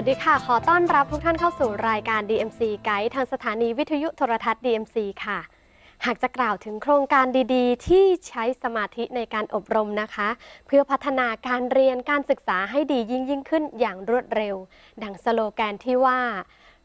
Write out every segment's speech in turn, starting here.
วัสดีค่ะ ขอต้อนรับทุกท่านเข้าสู่รายการ DMC ไกด์ทางสถานีวิทยุโทรทัศน์ DMC ค่ะ หากจะกล่าวถึงโครงการดีๆ ที่ใช้สมาธิในการอบรมนะคะ เพื่อพัฒนาการเรียนการศึกษาให้ดียิ่งยิ่งขึ้นอย่างรวดเร็ว ดังสโลแกนที่ว่า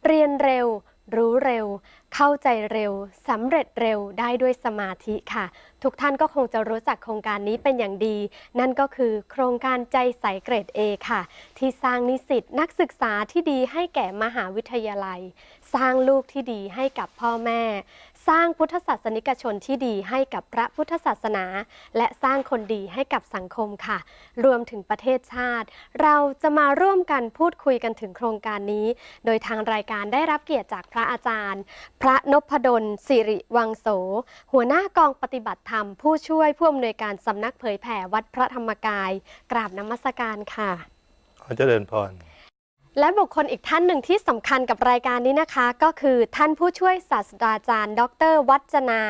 เรียนเร็ว รู้เร็ว เข้าใจเร็วสำเร็จเร็วได้ด้วยสมาธิค่ะ ทุกท่านก็คงจะรู้จักโครงการนี้เป็นอย่างดี นั่นก็คือโครงการใจใสเกรด A ค่ะ ที่สร้างนิสิตนักศึกษาที่ดีให้แก่มหาวิทยาลัย สร้างลูกที่ดีให้กับพ่อแม่ สร้างพุทธศาสนิกชนที่ดีให้กับพระพุทธศาสนา และสร้างคนดีให้กับสังคมค่ะ รวมถึงประเทศชาติ เราจะมาร่วมกันพูดคุยกันถึงโครงการนี้ โดยทางรายการได้รับเกียรติจากพระอาจารย์ พระนพดลสิริวังโส หัวหน้ากองปฏิบัติธรรม ผู้ช่วยผู้อำนวยการสำนักเผยแผ่วัดพระธรรมกาย กราบนมัสการค่ะขอเจริญพร และบุคคลอีกท่านหนึ่งที่สำคัญกับรายการนี้นะคะ ก็คือท่านผู้ช่วยศาสตราจารย์ ดร วัจนา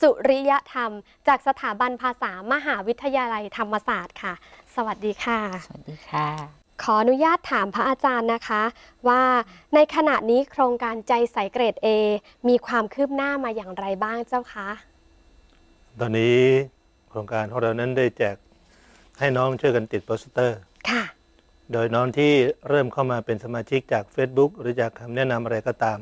สุริยธรรม จากสถาบันภาษามหาวิทยาลัยธรรมศาสตร์ค่ะ สวัสดีค่ะ สวัสดีค่ะ ขออนุญาตถามพระอาจารย์นะคะ ว่าในขณะนี้โครงการใจใสเกรด A มีความคืบหน้ามาอย่างไรบ้างเจ้าคะตอนนี้โครงการของเรานั้นได้แจกให้น้องช่วยกันติดโปสเตอร์ค่ะ โดยน้องที่เริ่มเข้ามาเป็นสมาชิกจาก Facebook หรือจากคำแนะนำอะไรก็ตาม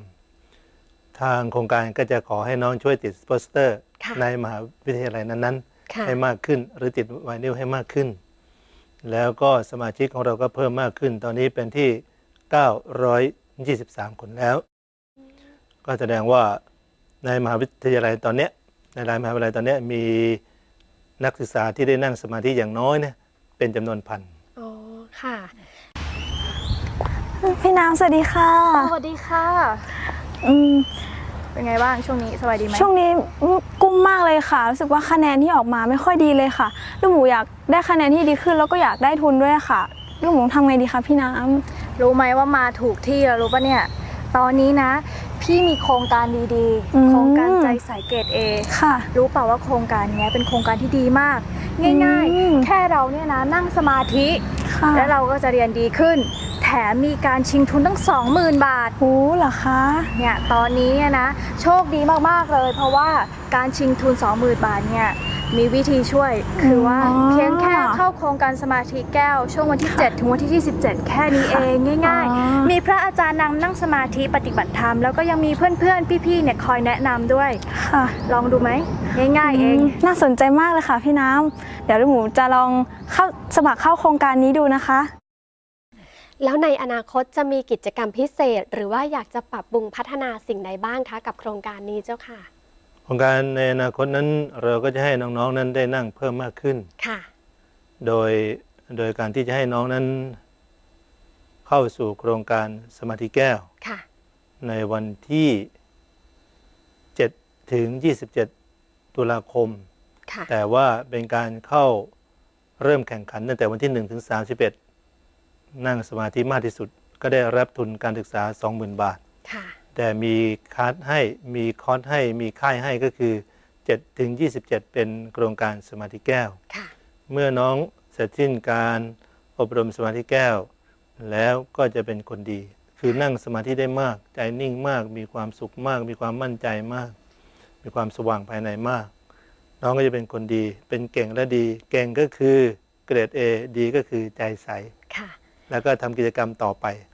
ทางโครงการก็จะขอให้น้องช่วยติดโปสเตอร์ ค่ะในมหาวิทยาลัยนั้นค่ะ ๆ ให้มากขึ้น หรือติดไวนิลให้มากขึ้น แล้วก็สมาชิกของเราก็เพิ่มมากขึ้น ตอนนี้เป็นที่ 923 คนแล้ว ก็แสดงว่าในมหาวิทยาลัยตอนเนี้ยในรายมหาวิทยาลัยตอนเนี้ยมีนักศึกษาที่ได้นั่งสมาธิอย่างน้อยเนี่ยเป็นจำนวนพันอ๋อ ค่ะ พี่น้ำสวัสดีค่ะ สวัสดีค่ะ อืมเป็นไงบ้างช่วงนี้สบายดีไหมช่วงนี้กุ้มมากเลยค่ะรู้สึกว่าคะแนนที่ออกมาไม่ค่อยดีเลยค่ะลูกหมูอยากได้คะแนนที่ดีขึ้นแล้วก็อยากได้ทุนด้วยค่ะลูกหมูทำไงดีคะพี่น้รู้ไหมว่ามาถูกที่แล้วรู้ปะเนี่ย ตอนนี้นะ พี่มีโครงการดีอืม ๆ โครงการใจใสเกรดเอำค่ะ รู้เปล่าว่าโครงการเนี้ยเป็นโครงการที่ดีมาก ง่ายอืม ๆ แค่เราเนี่ยนะนั่งสมาธิ ค่ะแล้วเราก็จะเรียนดีขึ้น แถมมีการชิงทุนตั้ง 20,000 บาท โอ้เหรอคะ เนี่ยตอนนี้เนี่ยนะโชคดีมากๆเลย เพราะว่าการชิงทุน 20,000 บาทเนี่ย มีวิธีช่วยคือว่าอ๋อ เพียงแค่เข้าโครงการสมาธิแก้ว ช่วงวันที่ 7 ถึงวันที่ 27 แค่นี้เองง่าย อ๋อ ๆ มีพระอาจารย์นำนั่งสมาธิปฏิบัติธรรม แล้วก็ยังมีเพื่อนๆ พี่ๆเนี่ยคอยแนะนำด้วย ค่ะลองดูไหมง่ายๆเอง มน่าสนใจมากเลยค่ะพี่น้ำเดี๋ยวลูกหมูจะลองเข้าสมัครเข้าโครงการนี้ดูนะคะ แล้วในอนาคตจะมีกิจกรรมพิเศษ หรือว่าอยากจะปรับปรุงพัฒนาสิ่งใดบ้างคะ กับโครงการนี้เจ้าค่ะโค รงการในอนาคตนั้นเราก็จะให้น้องๆนั้นได้นั่งเพิ่มมากขึ้น ค่ะ โดยโดยการที่จะให้น้องนั้น เข้าสู่โครงการสมาธิแก้ว ค่ะ ในวันที่ 7 ถึง 27 ตุลาคม ค่ะ แต่ว่าเป็นการเข้าเริ่มแข่งขันตั้งแต่วันที่ 1 ถึง 31 นั่งสมาธิมากที่สุด ก็ได้รับทุนการศึกษา 20,000 บาท ค่ะ แต่มีคัสให้มีคอร์สให้มีค่ายให้ก็คือ7ถึง27 เป็นโครงการสมาธิแก้วค่ะเมื่อน้องเสร็จสิ้นการอบรมสมาธิแก้ว แล้วก็จะเป็นคนดี คือนั่งสมาธิได้มาก ใจนิ่งมาก มีความสุขมาก มีความมั่นใจมาก มีความสว่างภายในมาก น้องก็จะเป็นคนดี เป็นเก่งและดี เก่งก็คือเกรด A ดีก็คือใจใสค่ะแล้วก็ทำกิจกรรมต่อไปค่ะ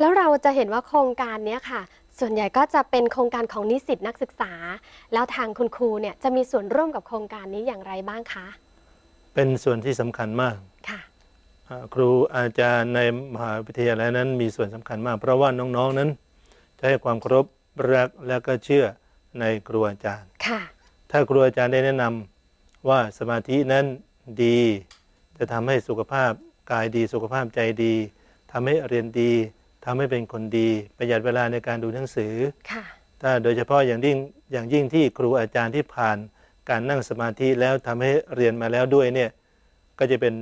แล้วเราจะเห็นว่าโครงการเนี้ยค่ะ ส่วนใหญ่ก็จะเป็นโครงการของนิสิตนักศึกษา แล้วทางคุณครูเนี่ยจะมีส่วนร่วมกับโครงการนี้อย่างไรบ้างคะ เป็นส่วนที่สำคัญมากค่ะอ่าครูอาจารย์ในมหาวิทยาลัยนั้นมีส่วนสำคัญมาก เพราะว่าน้องๆนั้น จะให้ความเคารพรักและก็เชื่อในครูอาจารย์ค่ะ ถ้าครูอาจารย์ได้แนะนำว่าสมาธินั้นดี จะทำให้สุขภาพกายดีสุขภาพใจดีทำให้เรียนดี ทำให้เป็นคนดี ประหยัดเวลาในการดูหนังสือค่ะถ้าโดยเฉพาะอย่างยิ่งอย่างยิ่งที่ครูอาจารย์ที่ผ่านการนั่งสมาธิแล้วทำให้เรียนมาแล้วด้วยเนี่ยก็จะเป็น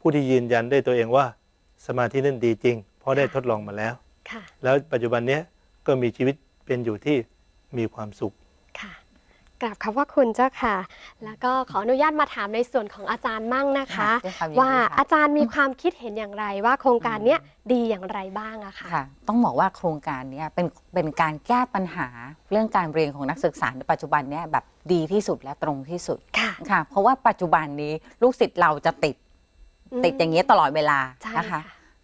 ผู้ที่ยืนยันได้ตัวเองว่าสมาธินั้นดีจริง เพราะได้ทดลองมาแล้วค่ะแล้วปัจจุบันเนี้ยก็มีชีวิตเป็นอยู่ที่มีความสุขค่ะ กราบขอบพระคุณเจ้าค่ะ แล้วก็ขออนุญาตมาถามในส่วนของอาจารย์มั่งนะคะ ด้วยความยินดีว่าค่ะ อาจารย์มีความคิดเห็นอย่างไรว่าโครงการเนี้ยดีอย่างไรบ้างอะค่ะ ค่ะต้องบอกว่าโครงการเนี้ยเป็นเป็นการแก้ปัญหาเรื่องการเรียนของนักศึกษาในปัจจุบันเนี้ยแบบดีที่สุดและตรงที่สุดค่ะ ค่ะ เพราะว่าปัจจุบันนี้ลูกศิษย์เราจะติดมติดอย่างเงี้ยตลอดเวลาใช่นะคะ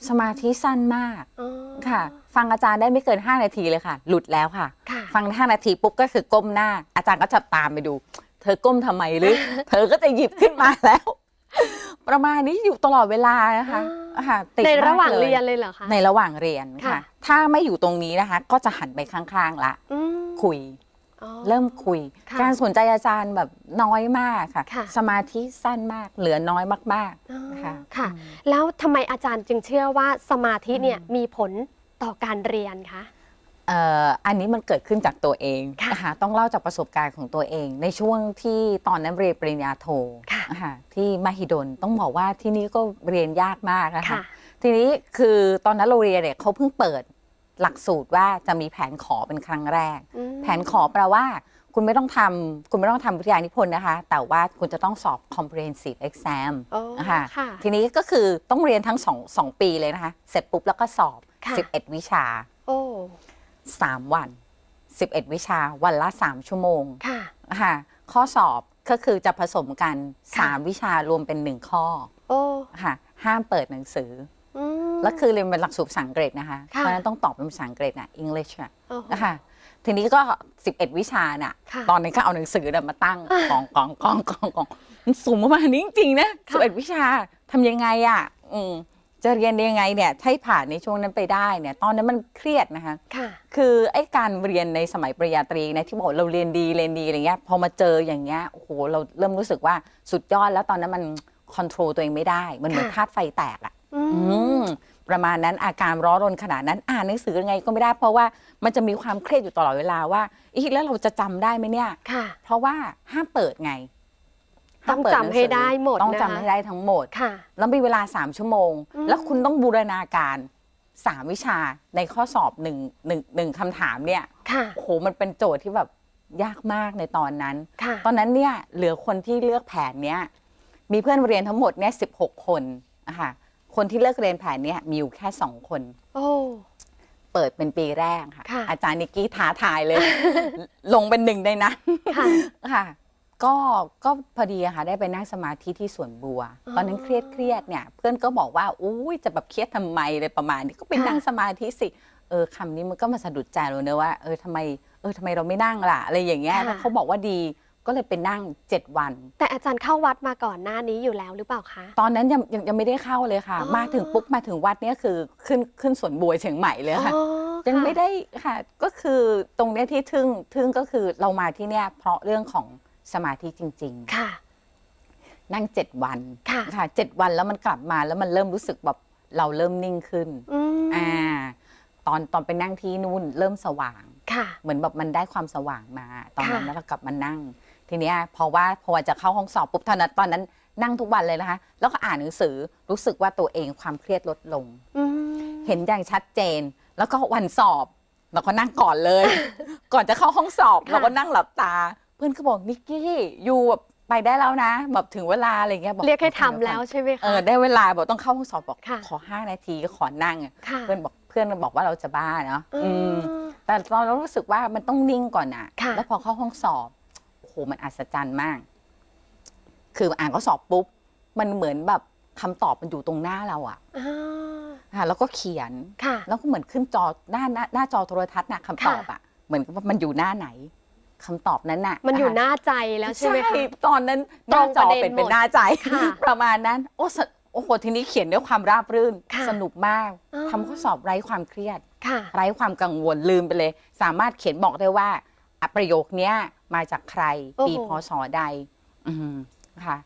สมาธิสั้นมาก อ๋อ ค่ะ ฟังอาจารย์ได้ไม่เกิน 5 นาทีเลยค่ะ หลุดแล้วค่ะค่ะฟัง 5 นาทีปุ๊บก็คือก้มหน้า อาจารย์ก็จะตามไปดู เธอก้มทำไมหรือ เธอก็จะหยิบขึ้นมาแล้ว ประมาณนี้อยู่ตลอดเวลานะคะอ๋อค่ะติดในมากระหว่างลเรียนเลยเหรอคะในระหว่างเรียนค่ะค่ะ ถ้าไม่อยู่ตรงนี้นะคะ ก็จะหันไปข้างๆละอืมคุยอ๋อเริ่มคุยค่ะการสนใจอาจารย์แบบน้อยมากค่ะค่ะสมาธิสั้นมากเหลือน้อยมากอ๋อค่ะค่ะอืมแล้วทำไมอาจารย์จึงเชื่อว่าสมาธิเนี่ยอืมมีผล ต่อการเรียนคะๆเอ่ออันนี้มันเกิดขึ้นจากตัวเองค่ะนะคะต้องเล่าจากประสบการณ์ของตัวเอง ในช่วงที่ตอนนั้นเรียนปริญญาโทค่ะนะคะที่มหิดลต้องบอกว่าที่นี่ก็เรียนยากมากนะคะค่ะทีนี้คือตอนนั้นเราเรียนเนี่ยเขาเพิ่งเปิดหลักสูตรว่าจะมีแผนขอเป็นครั้งแรกอืมแผนขอแปลว่า คุณไม่ต้องทำคุณไม่ต้องทำวิทยานิพนธ์นะคะ แต่ว่าคุณจะต้องสอบ comprehensive exam โอ้นะคะค่ะทีนี้ก็คือต้องเรียนทั้งสองสองปีเลยนะคะ เสร็จปุ๊บแล้วก็สอบ ค่ะ 11 วิชา โอ้ 3 วัน 11 วิชาวันละ 3 ชั่วโมงค่ะนะคะข้อสอบก็คือจะผสมกัน ค่ะ 3 วิชารวมเป็น 1 ข้อโอ้ค่ะห้ามเปิดหนังสืออืมแล้วคือเรียนเป็นหลักสูตรภาษาอังกฤษนะคะค่ะเพราะฉะนั้นต้องตอบเป็นภาษาอังกฤษนะ English อะโอ้โห นะคะทีนี้ก็ 11 วิชาน่ะ ค่ะตอนนี้ก็เอาหนังสือน่ะมาตั้งกองกองกองกองกองมันสูงประมาณนี้จริงๆนะค่ะ 11 วิชาทำยังไงอะอืม จะเรียนได้ยังไงเนี่ยให้ผ่านในช่วงนั้นไปได้เนี่ยตอนนั้นมันเครียดนะคะค่ะ คือไอ้การเรียนในสมัยปริญญาตรีนะที่บอกเราเรียนดีเรียนดีอะไรเงี้ยพอมาเจออย่างเงี้ยโอ้โหเราเริ่มรู้สึกว่าสุดยอดแล้วตอนนั้นมันคอนโทรลตัวเองไม่ได้มันเหมือนค่ะธาตุไฟแตกอะอือืมมประมาณนั้นอาการร้อนรนขนาดนั้นอ่านหนังสือยังไงก็ไม่ได้ เพราะว่ามันจะมีความเครียดอยู่ตลอดเวลาว่าอีแล้วเราจะจำได้ไหมเนี่ยค่ะเพราะว่าห้ามเปิดไง ต้องห้ามเปิจำให้ได้หมดต้องนะคะจำให้ได้ทั้งหมดค่ะแล้วมีเวลา 3 ชั่วโมงอืมแล้วคุณต้องบูรณาการ3วิชาในข้อสอบหนึ่งหนึ่งหนึ่งคำถามเนี่ยค่ะโอ้โหมันเป็นโจทย์ที่แบบยากมากในตอนนั้นค่ะตอนนั้นเนี่ยเหลือคนที่เลือกแผนเนี้ยมีเพื่อนเรียนทั้งหมดเนี่ยสิคนอะค่ะคนที่เลือกเรียนแผนเนี้ยมีอยู่แค่สองคนโอ้เปิดเป็นปีแรกค่ะค่ะ อาจารย์นิกกี้ท้าทายเลย ลงเป็นหนึ่งในนั้นค่ะค่ะ ก็ก็พอดีอะค่ะได้ไปนั่งสมาธิที่สวนบัวอ๋อตอนนั้นเครียดเครียดเนี่ยเพื่อนก็บอกว่าอุ้ยจะแบบเครียดทำไมเลยประมาณนี้ก็ไปค่ะนั่งสมาธิสิเออคำนี้มันก็มาสะดุดใจเราเนอะว่าเออทำไมเออทำไมเราไม่นั่งล่ะอะไรอย่างเงี้ยแล้วเขาบอกว่าดีก็เลยไปนั่งเจ็ดวัน แต่อาจารย์เข้าวัดมาก่อนหน้านี้อยู่แล้วหรือเปล่าคะ ตอนนั้นยังยังยังไม่ได้เข้าเลยค่ะ อ๋อ มาถึงปุ๊บมาถึงวัดเนี่ยคือขึ้นขึ้นสวนบัวเชียงใหม่เลยค่ะ อ๋อยังค่ะไม่ได้ค่ะ ก็คือตรงเนี้ยที่ทึ่งทึ่งก็คือเรามาที่เนี่ยเพราะเรื่องของ สมาธิจริงค่ะๆนั่งเจ็ดวันค่ะ ค่ะเจ็ดวันแล้วมันกลับมาแล้วมันเริ่มรู้สึกแบบเราเริ่มนิ่งขึ้นอืมอ่าตอนตอนไปนั่งที่นู่นเริ่มสว่าง ค่ะ เหมือนแบบมันได้ความสว่างมา ตอนนั้นค่ะ แล้วเรากลับมานั่ง ทีเนี้ยพอว่าพอจะเข้าห้องสอบปุ๊บเท่านั้นตอนนั้นนั่งทุกวันเลยนะคะ แล้วก็อ่านหนังสือรู้สึกว่าตัวเองความเครียดลดลง อืมเห็นอย่างชัดเจน แล้วก็วันสอบ เราก็นั่งก่อนเลย ก่อนจะเข้าห้องสอบค่ะเราก็นั่งหลับตา เพื่อนก็บอกนิกกี้อยู่แบบไปได้แล้วนะแบบถึงเวลาอะไรเงี้ยบอกเรียกให้ทำแล้วใช่ไหมคะเออได้เวลาบอกต้องเข้าห้องสอบบอกค่ะ ขอห้านาทีก็ขอนั่งอะค่ะเพื่อนบอกเพื่อนบอกว่าเราจะบ้าเนาะอือืมมแต่ตอนเรารู้สึกว่ามันต้องนิ่งก่อนอะค่ะ แล้วพอเข้าห้องสอบ โอ้โห มันอัศจรรย์มาก คืออ่านข้อสอบปุ๊บ มันเหมือนแบบคำตอบมันอยู่ตรงหน้าเราอะอ่าค่ะแล้วก็เขียน ค่ะ แล้วก็เหมือนขึ้นจอหน้าหน้าหน้าจอโทรทัศน์น่ะคำตอบอะเหมือนกับว่ามันอยู่หน้าไหน คำตอบนั้นน่ะมันอยู่ะหน้าใจแล้วใช่ไหมคะ ตอนนั้นหตรน้างจประอเด็นเป็นหมดเป็นหน้าใจ ค่ะประมาณนั้น โอ้สโอ้โหทีนี้เขียนด้วยความราบรื่น ค่ะสนุกมากอ๋อ ทำข้อสอบไร้ความเครียด ค่ะ ไร้ความกังวลลืมไปเลย สามารถเขียนบอกได้ว่าอะประโยคเนี้ยมาจากใคร โอ้โห ปีพศใด อืมค่ะ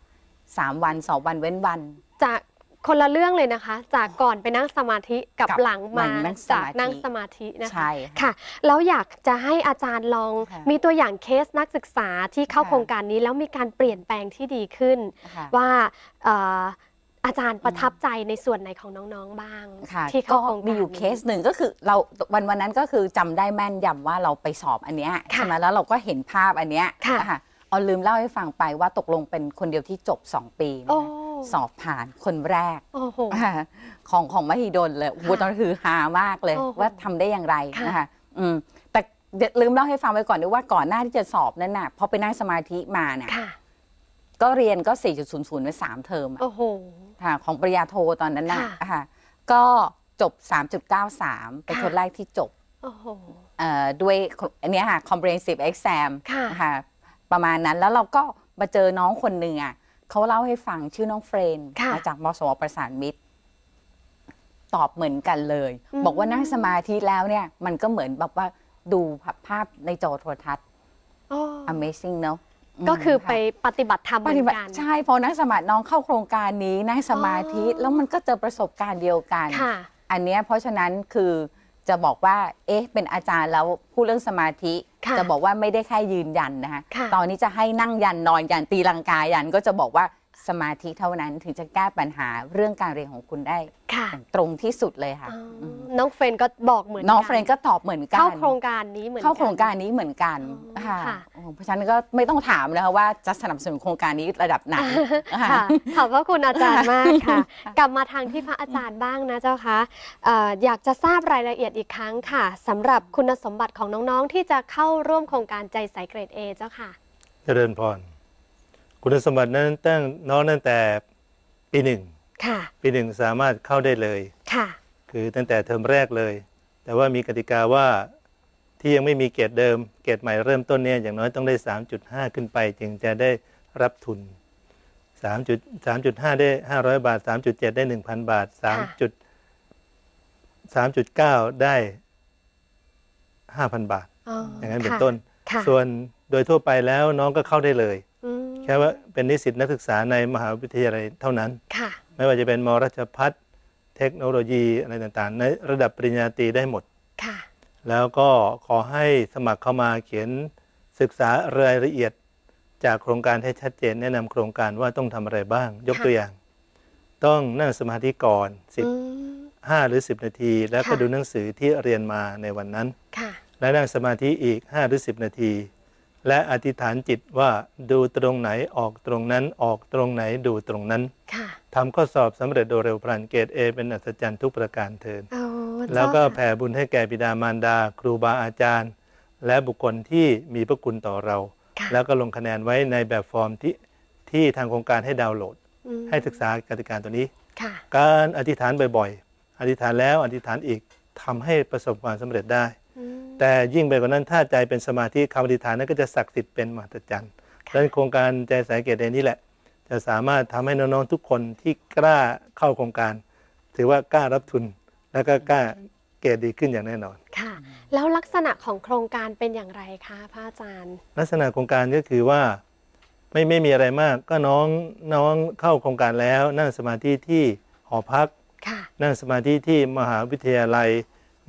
สามวันสองวันเว้นวัน จาก คนละเรื่องเลยนะคะ จากก่อนไปนั่งสมาธิกับกับหลังมาหลังนั่งสจากมาธิ นั่งสมาธินะคะ ใช่ค่ะ ค่ะแล้วอยากจะให้อาจารย์ลองค่ะมีตัวอย่างเคสนักศึกษาที่เข้าค่ะ โครงการนี้แล้วมีการเปลี่ยนแปลงที่ดีขึ้น ค่ะ ว่าเอ่ออาจารย์ประทับใจในส่วนไหนของน้องๆบ้าง ค่ะที่ก็เข้าโครงการ มีอยู่เคสหนึ่งก็คือเราวันวันนั้นก็คือจำได้แม่นยำว่าเราไปสอบอันเนี้ยค่ะใช่ไหมแล้วเราก็เห็นภาพอันเนี้ยค่ะนะคะเอาลืมเล่าให้ฟังไปว่าตกลงเป็นคนเดียวที่จบ 2 ปีนะโอ้คะ สอบผ่านคนแรกโอ้โหอ่าของของมหิดลเลยโอ้โหค่ะตอนนนคือฮามากเลย โอ้โหว่าทำได้อย่างไรค่ะ นะคะอืมแต่เดี๋ยวลืมเล่าให้ฟังไปก่อนด้วยว่าก่อนหน้าที่จะสอบนั้นน่ะพอไปนั่งสมาธิมาเนี่ยค่ะ ก็เรียนก็ 4.00ไป3เทอมอะโอ้โห ค่ะของปริญญาโทตอนนั้นน่ะค่ะ ค่ะก็จบ 3.93 เป็นค่ะคนแรกที่จบโอ้โห เอ่อด้วยอันเนี้ยค่ะ comprehensive exam ค่ะค่ะประมาณนั้นแล้วเราก็มาเจอน้องคนหนึ่งอะ เขาเล่าให้ฟังชื่อน้องเฟรนค่ะมาจากมสวประสานมิตร ตอบเหมือนกันเลยอืมบอกว่านั่งสมาธิแล้วเนี่ย มันก็เหมือนแบบว่าดูภาพในจอโทรทัศน์โอ้ amazing เนอะมก็คือค่ะไปปฏิบัติธรรมเหปมือฏินบัติกันใช่พอนั่งสมาธิน้องเข้าโครงการนี้นั่งสมาธิอ๋อแล้วมันก็เจอประสบการณ์เดียวกันค่ะอันเนี้ยเพราะฉะนั้นคือ จะบอกว่า เอ๊ะ เป็นอาจารย์แล้วพูดเรื่องสมาธิ ค่ะจะบอกว่าไม่ได้แค่ยืนยันนะคะ ค่ะ ตอนนี้จะให้นั่งยันนอนยันตีลังกายันก็จะบอกว่า สมาธิเท่านั้นถึงจะแก้ปัญหาเรื่องการเรียนของคุณได้ค่ะ อย่างตรงที่สุดเลยค่ะอ๋ออมน้องเฟรนก็บอกเหมือนน้องกัเฟรนก็ตอบเหมือนกันเข้าโครงการนี้เหมือนกันเข้าโครงการนี้เหมือนกันอ๋อค่ะค่ะ โอ้เพราะฉะนั้นก็ไม่ต้องถามนะคะว่าจะสนับสนุนโครงการนี้ระดับไหนค่ะขอบพระคุณอาจารย์มากค่ะ กลับมาทางที่พระอาจารย์บ้างนะเจ้าคะเอ่ออยากจะทราบรายละเอียดอีกครั้งค่ะสำหรับคุณสมบัติของน้องๆที่จะเข้าร่วมโครงการใจใสเกรด A เจ้าค่ะ เจริญพร คุณสมบัตินั้นตั้งน้องตั้งแต่ปีหนึ่งค่ะปีหนึ่งสามารถเข้าได้เลย ค่ะ คือตั้งแต่เทอมแรกเลย แต่ว่ามีกติกาว่าที่ยังไม่มีเกรดเดิม เกรดใหม่เริ่มต้นเนี่ยอย่างน้อยต้องได้ 3.5 ขึ้นไป จึงจะได้รับทุน 3 3.5 ได้ 500 บาท 3.7 ได้ 1,000 บาท 3. จุด3.9 ได้ 5,000 บาทอ๋อออย่างนั้นเป็นต้นค่ะส่วนโดยทั่วไปแล้วน้องก็เข้าได้เลยอืมแค่ว่าเป็นนิสิตนักศึกษาในมหาวิทยาลัยเท่านั้น ค่ะ ไม่ว่าจะเป็นมราชพัฒเทคโนโลยีอะไรต่างๆ ในระดับปริญญาตรีได้หมด ค่ะ แล้วก็ขอให้สมัครเข้ามาเขียนศึกษารายละเอียดจากโครงการให้ชัดเจน แนะนำโครงการว่าต้องทำอะไรบ้าง ยกค่ะตัวอย่าง ต้องนั่งสมาธิก่อนอืม15หรือ10นาที แล้วก็ค่ะดูหนังสือที่เรียนมาในวันนั้นค่ะและนั่งสมาธิอีก5หรือ10นาที และอธิษฐานจิตว่าดูตรงไหนออกตรงนั้นออกตรงไหนดูตรงนั้นค่ะทำข้อสอบสำเร็จโดยเร็วพลันเกรดเอเป็นอัศจรรย์ทุกประการเทินโอ้เจ้าแล้วก็ค่ะแผ่บุญให้แก่บิดามารดา ครูบาอาจารย์ และบุคคลที่มีพระคุณต่อเราค่ะแล้วก็ลงคะแนนไว้ในแบบฟอร์มที่ที่ทางโครงการให้ดาวน์โหลดอืมให้ศึกษากติกาตัวนี้ค่ะการอธิษฐานบ่อยๆ อธิษฐานแล้วอธิษฐานอีกทำให้ประสบความสำเร็จได้อืม แต่ยิ่งไปกว่านั้นถ้าใจเป็นสมาธิคำอธิษฐานนั้นก็จะศักดิ์สิทธิ์เป็นมหัศจรรย์ดังนั้นโครงการใจสายเกตเดนนี่แหละ จะสามารถทำให้น้องๆทุกคนที่กล้าเข้าโครงการ ถือว่ากล้ารับทุน แล้วก็กล้าเกรดดีขึ้นอย่างแน่นอน ค่ะ แล้วลักษณะของโครงการเป็นอย่างไรคะพระอาจารย์ ลักษณะโครงการก็คือว่าไม่ไม่มีอะไรมาก ก็น้องน้องเข้าโครงการแล้วนั่งสมาธิที่หอพักค่ะนั่งสมาธิที่มหาวิทยาลัย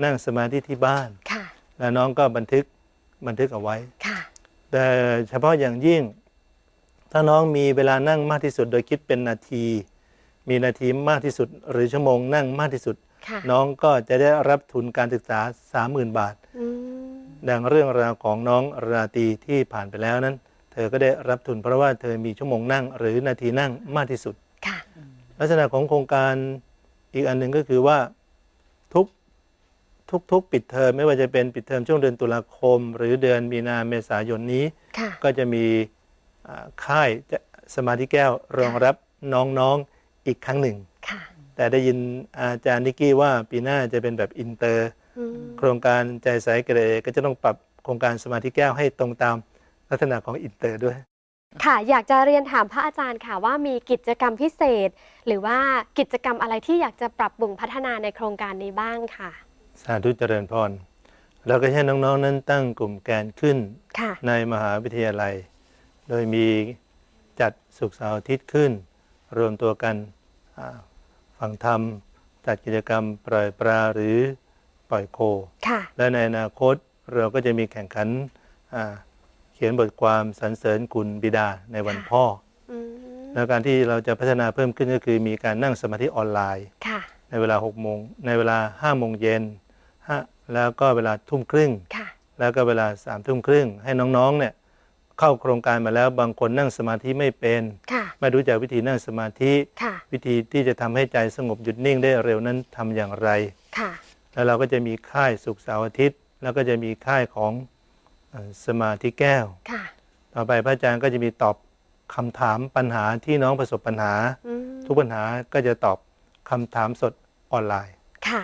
นั่งสมาธิที่บ้านค่ะ แล้วน้องก็บันทึกบันทึกเอาไว้ ค่ะ แต่เฉพาะอย่างยิ่ง ถ้าน้องมีเวลานั่งมากที่สุด โดยคิดเป็นนาที มีนาทีมากที่สุด หรือชั่วโมงนั่งมากที่สุด ค่ะ น้องก็จะได้รับทุนการศึกษา 30,000 บาท อืมดังเรื่องราวของน้องราตรีที่ผ่านไปแล้วนั้น เธอก็ได้รับทุนเพราะว่าเธอมีชั่วโมงนั่ง หรือนาทีนั่งมากที่สุด ค่ะ ลักษณะของโครงการอีกอันหนึ่งก็คือว่าทุก ทุกทุกปิดเทอมไม่ว่าจะเป็นปิดเทอมช่วงเดือนตุลาคม หรือเดือนมีนาเมษายนนี้ ค่ะก็จะมีอ่าค่ายจะสมาธิแก้วรองรับน้องๆอีกครั้งหนึ่ง ค่ะแต่ได้ยินอาจารย์นิกกี้ว่าปีหน้าจะเป็นแบบอินเตอร์ อืมโครงการใจใสเกรดก็จะต้องปรับโครงการสมาธิแก้วให้ตรงตามลักษณะของอินเตอร์ด้วย ค่ะ อยากจะเรียนถามพระอาจารย์ค่ะว่ามีกิจกรรมพิเศษ หรือว่ากิจกรรมอะไรที่อยากจะปรับปรุงพัฒนาในโครงการนี้บ้างค่ะ สาธุเจริญพร เราก็ให้น้องๆ นั้นตั้งกลุ่มแกนขึ้นค่ะในมหาวิทยาลัย โดยมีจัดสุขเสาร์อาทิตย์ขึ้น รวมตัวกันอ่าฟังธรรม จัดกิจกรรมปล่อยปลาหรือปล่อยโคค่ะและในอนาคตเราก็จะมีแข่งขันอ่าเขียนบทความสรรเสริญคุณบิดาในวันค่ะพ่ออืมแล้วการที่เราจะพัฒนาเพิ่มขึ้นก็คือมีการนั่งสมาธิออนไลน์ค่ะในเวลา6โมงในเวลา5โมงเย็นห้า แล้วก็เวลาทุ่มครึ่งค่ะแล้วก็เวลา3ามทุ่มครึ่ง ให้น้องๆเนี่ยเข้าโครงการมาแล้วบางคนนั่งสมาธิไม่เป็นค่ะไม่รู้จักวิธีนั่งสมาธิค่ะวิธีที่จะทำให้ใจสงบหยุดนิ่งได้เร็วนั้นทำอย่างไรค่ะแล้วเราก็จะมีค่ายสุขเสาร์อาทิตย์ แล้วก็จะมีค่ายของเอ่อสมาธิแก้วค่ะต่อไปพระอาจารย์ก็จะมีตอบคำถามปัญหาที่น้องประสบปัญหาอืมทุกปัญหาก็จะตอบคำถามสดออนไลน์ ค่ะ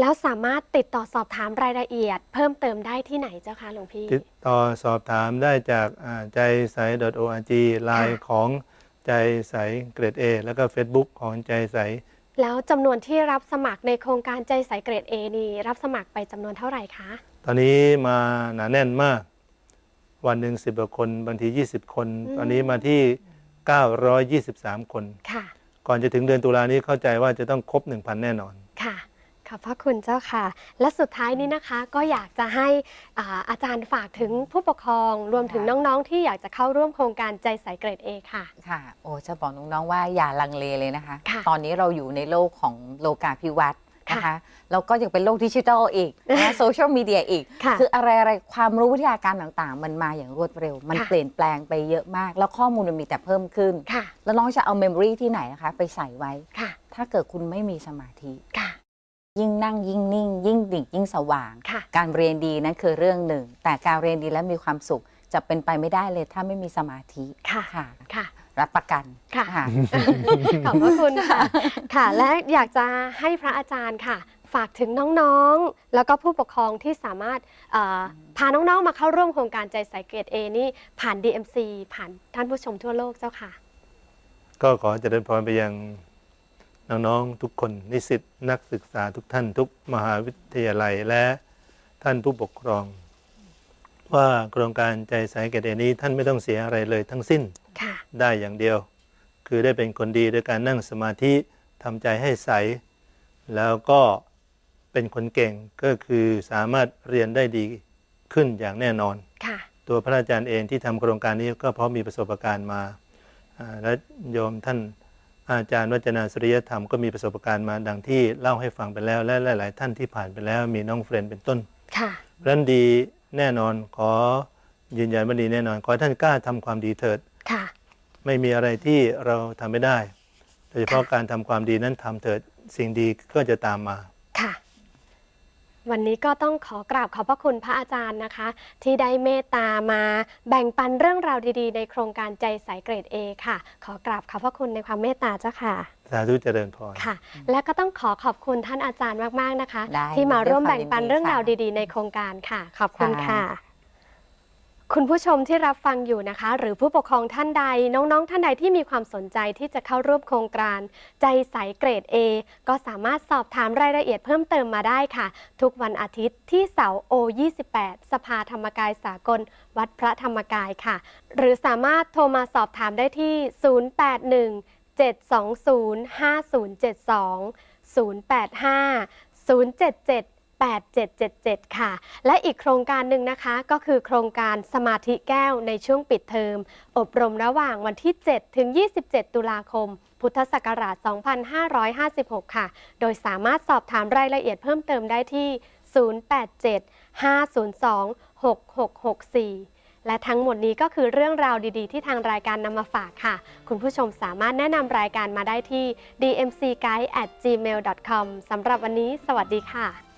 แล้วสามารถติดต่อสอบถามรายละเอียด เพิ่มเติมได้ที่ไหนเจ้าคะหลวงพี่ ติดต่อสอบถามได้จากอ่าใจใส .org ไลน์ของใจใสเกรด A แล้วก็ Facebook ของใจใส แล้วจำนวนที่รับสมัครในโครงการใจใสเกรด A นี่รับสมัครไปจำนวนเท่าไหร่คะ ตอนนี้มาหนาแน่นมาก วันหนึ่งสิบกว่าคนบางที 20 คน ตอนนี้มาที่ 923 คน ค่ะ ก่อนจะถึงเดือนตุลานี้เข้าใจว่าจะต้องครบ 1,000 แน่นอน ค่ะข อบพระคุณเจ้าค่ะ และสุดท้ายนี้นะคะก็อยากจะให้อ่าอาจารย์ฝากถึงผู้ปกครองรวมถึงน้องๆ ที่อยากจะเข้าร่วมโครงการใจใสเกรด A ค่ะ ค่ะ โอ้จะบอกน้องๆว่าอย่าลังเลเลยนะคะ ค่ะตอนนี้เราอยู่ในโลกของโลกาภิวัตน์นะค่ะคะแล้วก็ยังเป็นโลกดิจิทัลอีกนะโซเชียลมีเดียอีกค่ะคืออะไรอะไรความรู้วิทยาการต่างๆ มันมาอย่างรวดเร็ว มันค่ะ เปลี่ยนแปลงไปเยอะมาก แล้วข้อมูลมันมีแต่เพิ่มขึ้น ค่ะ แล้วน้องจะเอาเมมโมรีที่ไหนนะคะ ไปใส่ไว้ ค่ะ ถ้าเกิดคุณไม่มีสมาธิ ค่ะ ยิ่งนั่งยิ่งนิ่ง ยิ่งดิ่งยิ่งสว่างค่ะการเรียนดีนั้นคือเรื่องหนึ่ง แต่การเรียนดีและมีความสุขจะเป็นไปไม่ได้เลยถ้าไม่มีสมาธิค่ะค่ะค่ะรับประกันค่ะค่ะขอบพระคุณค่ะค่ะ และอยากจะให้พระอาจารย์ค่ะ ฝากถึงน้องๆ แล้วก็ผู้ปกครองที่สามารถเอ่อพาน้องๆมาเข้าร่วมโครงการใจใสเกรด A นี่ผ่าน DMC ผ่านท่านผู้ชมทั่วโลกเจ้าค่ะ ก็ขอเจริญพรไปยัง น้องๆทุกคนนิสิตนักศึกษาทุกท่านทุกมหาวิทยาลัยและท่านผู้ปกครอง ว่าโครงการใจสายเกตเอนี้ท่านไม่ต้องเสียอะไรเลยทั้งสิ้นได้อย่างเดียว คือได้เป็นคนดีด้วยการนั่งสมาธิทำใจให้ใส แล้วก็เป็นคนเก่งก็คือสามารถเรียนได้ดีขึ้นอย่างแน่นอน ตัวพระอาจารย์เองที่ทำโครงการนี้ก็เพราะมีประสบการณ์มาอ่าและโยมท่าน อาจารย์วัจนาสุริยธรรมก็มีประสบการณ์มาดังที่เล่าให้ฟังไปแล้ว และหลาย ๆ ท่านที่ผ่านไปแล้วมีน้องเฟรนเป็นต้นค่ะเพราะฉะนั้นดีแน่นอนขอยืนยันว่าดีแน่นอน ขอให้ท่านกล้าทำความดีเถิดค่ะไม่มีอะไรที่เราทำไม่ได้ โดยเฉพาะการทำความดีนั้นทำเถิดสิ่งดีก็จะตามมาค่ะ วันนี้ก็ต้องขอกราบขอบพระคุณพระอาจารย์นะคะ ที่ได้เมตตามาแบ่งปันเรื่องราวดีๆ ในโครงการใจใสเกรด A ค่ะ ขอกราบขอบพระคุณในความเมตตาเจ้าค่ะ สาธุเจริญพรค่ะ และก็ต้องขอขอบคุณท่านอาจารย์มากๆนะคะได้ที่มาร่วมด้วยความแบ่งปันยินดีเรื่องราวค่ะดีๆ ในโครงการค่ะ ขอบคุณค่ะ คุณผู้ชมที่รับฟังอยู่นะคะ หรือผู้ปกครองท่านใด น้องๆ ท่านใดที่มีความสนใจที่จะเข้าร่วมโครงการ ใจใสเกรด A ก็สามารถสอบถามรายละเอียดเพิ่มเติมมาได้ค่ะ ทุกวันอาทิตย์ที่เสา O28 สภาธรรมกายสากล วัดพระธรรมกายค่ะ หรือสามารถโทรมาสอบถามได้ที่ 081 720 5072 085 077 8777 ค่ะ และอีกโครงการหนึ่งนะคะ ก็คือโครงการสมาธิแก้วในช่วงปิดเทอม อบรมระหว่างวันที่ 7 ถึง 27 ตุลาคม พุทธศักราช 2556 ค่ะ โดยสามารถสอบถามรายละเอียดเพิ่มเติมได้ที่ 087 502 6664และทั้งหมดนี้ก็คือเรื่องราวดีๆ ที่ทางรายการนำมาฝากค่ะ คุณผู้ชมสามารถแนะนำรายการมาได้ที่ dmcguide@gmail.com สำหรับวันนี้ สวัสดีค่ะ